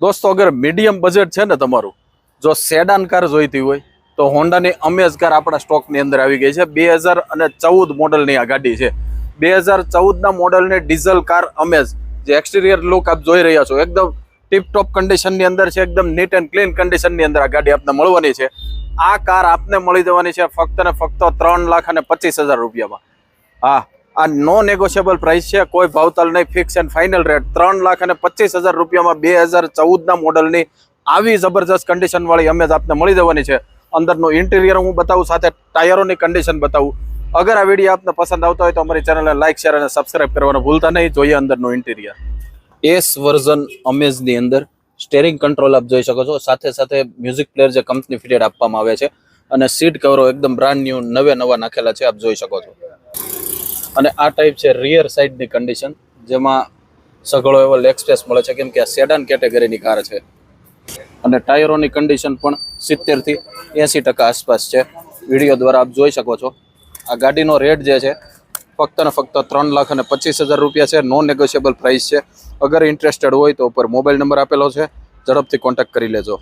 દોસ્તો, અગર medium budget છે ને તમારું, જો સેડાન કાર જોઈતી હોય, તો હોન્ડાની અમેઝ કાર આપણા સ્ટોકની અંદર આવી ગઈ છે. બે હજાર અને ચૌદ મોડલની આ ગાડી છે. બે હજાર ચૌદના મોડલની ડીઝલ કાર અમેઝ જે એક્સટિરિયર લુક આપ જોઈ રહ્યા છો. એકદમ ટીપટોપ કન્ડિશનની અંદર છે, એકદમ નીટ એન્ડ ક્લીન કન્ડિશનની અંદર આ ગાડી આપને મળવાની છે. આ કાર આપને મળી જવાની છે ફક્ત ને ફક્ત ત્રણ લાખ અને પચીસ હજાર રૂપિયામાં. હા આ નો નેગોશિયેબલ પ્રાઇસ છે. કોઈ ભાવતાલ નહીં. ફિક્સ એન્ડ ફાઇનલ રેટ ત્રણ લાખ અને પચીસ હજાર રૂપિયામાં બે હજાર ચૌદના મોડલની આવી જબરજસ્ત કન્ડિશન વાળી જ આપને મળી જવાની છે. અંદરનું ઇન્ટિરિયર હું બતાવું, સાથે ટાયરોની કન્ડિશન બતાવું. અગર આ વીડિયો આપને પસંદ આવતો હોય તો અમારી ચેનલને લાઇક શેર અને સબસ્ક્રાઇબ કરવાનું ભૂલતા નહીં. જોઈએ અંદરનું ઇન્ટિરિયર એસ વર્ઝન અમેઝની અંદર સ્ટેરિંગ કંટ્રોલ આપ જોઈ શકો છો. સાથે સાથે મ્યુઝિક પ્લેયર જે કંપની ફિટેડ આપવામાં આવે છે. અને સીટ કવરો એકદમ બ્રાન્ડ ન્યૂ નવે નવા નાખેલા છે, આપ જોઈ શકો છો. અને આ ટાઈપ છે રિયર સાઈડની કન્ડિશન જેમાં સઘળો એવો લેગ સ્પેસ મળે છે. કેમ કે આ સેડાન કેટેગરીની કાર છે. અને ટાયરોની કન્ડિશન પણ સિત્તેરથી એંસી ટકા આસપાસ છે. વીડિયો દ્વારા આપ જોઈ શકો છો. આ ગાડીનો રેટ જે છે, ફક્ત ને ફક્ત ત્રણ લાખ અને પચીસ હજાર રૂપિયા છે. નોન નેગોશિયેબલ પ્રાઇસ છે. અગર ઇન્ટરેસ્ટેડ હોય તો ઉપર મોબાઈલ નંબર આપેલો છે. ઝડપથી કોન્ટેક્ટ કરી લેજો.